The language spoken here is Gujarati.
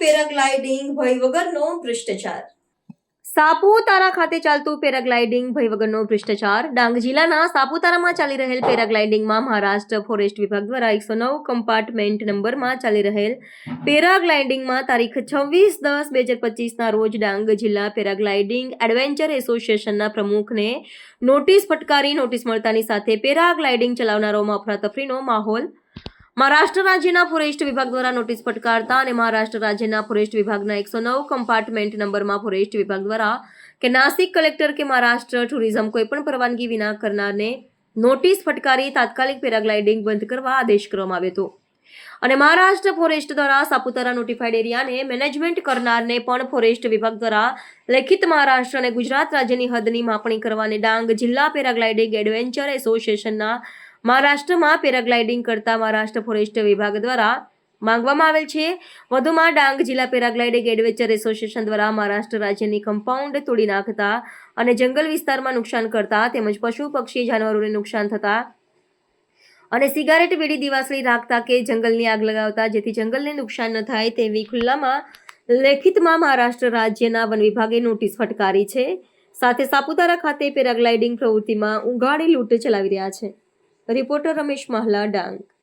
પેરાગ્લાઇડિંગ ભય વગરનો ભ્રષ્ટાચાર. સાપુતારા ખાતે ચાલતું પેરાગ્લાઇડિંગ ભય વગરનો ભ્રષ્ટાચાર. ડાંગ જિલ્લાના સાપુતારામાં ચાલી રહેલ પેરાગ્લાઇડિંગમાં મહારાષ્ટ્ર ફોરેસ્ટ વિભાગ દ્વારા એકસો નવ કમ્પાર્ટમેન્ટ નંબરમાં ચાલી રહેલ પેરાગ્લાઇડિંગમાં તારીખ છવ્વીસ દસ બે હજાર પચીસના રોજ ડાંગ જિલ્લા પેરાગ્લાઇડિંગ એડવેન્ચર એસોસિએશનના પ્રમુખને નોટિસ ફટકારી નોટિસ મળતાની સાથે પેરાગ્લાઇડિંગ ચલાવનારોમાં અફરાતફરીનો માહોલ મહારાષ્ટ્ર રાજ્યના ફોરેસ્ટ વિભાગ દ્વારા નોટિસ ફટકારતા અને મહારાષ્ટ્ર રાજ્યના ફોરેસ્ટ વિભાગના એકસો નવ કમ્પાર્ટમેન્ટ નંબરમાં ફોરેસ્ટ વિભાગ દ્વારા કે નાસિક કલેક્ટર કે મહારાષ્ટ્ર ટુરિઝમ કોઈપણ પરવાનગી વિના કરનારને નોટિસ ફટકારી તાત્કાલિક પેરાગ્લાઇડિંગ બંધ કરવા આદેશ કરવામાં આવ્યો હતો. અને મહારાષ્ટ્ર ફોરેસ્ટ દ્વારા સાપુતારા નોટિફાઈડ એરિયાને મેનેજમેન્ટ કરનારને પણ ફોરેસ્ટ વિભાગ દ્વારા લેખિત મહારાષ્ટ્ર અને ગુજરાત રાજ્યની હદની માપણી કરવાને ડાંગ જિલ્લા પેરાગ્લાઇડિંગ એડવેન્ચર એસોસિએશનના મહારાષ્ટ્રમાં પેરાગ્લાઇડિંગ કરતા મહારાષ્ટ્ર ફોરેસ્ટ વિભાગ દ્વારા માંગવામાં આવેલ છે. વધુમાં ડાંગ જિલ્લા પેરાગ્લાઇડિંગ એડવેન્ચર એસોસિએશન દ્વારા મહારાષ્ટ્ર રાજ્યની કમ્પાઉન્ડ તોડી નાખતા અને જંગલ વિસ્તારમાં નુકસાન કરતા તેમજ પશુ પક્ષી જાનવરોને નુકસાન થતા અને સિગારેટ વીડી દિવાસળી રાખતા કે જંગલની આગ લગાવતા જેથી જંગલને નુકસાન ન થાય તેવી ખુલ્લામાં લેખિતમાં મહારાષ્ટ્ર રાજ્યના વન વિભાગે નોટિસ ફટકારી છે. સાથે સાપુતારા ખાતે પેરાગ્લાઇડિંગ પ્રવૃત્તિમાં ઉઘાડી લૂંટ ચલાવી રહ્યા છે. રિપોર્ટર રમેશ માહલા ડાંગ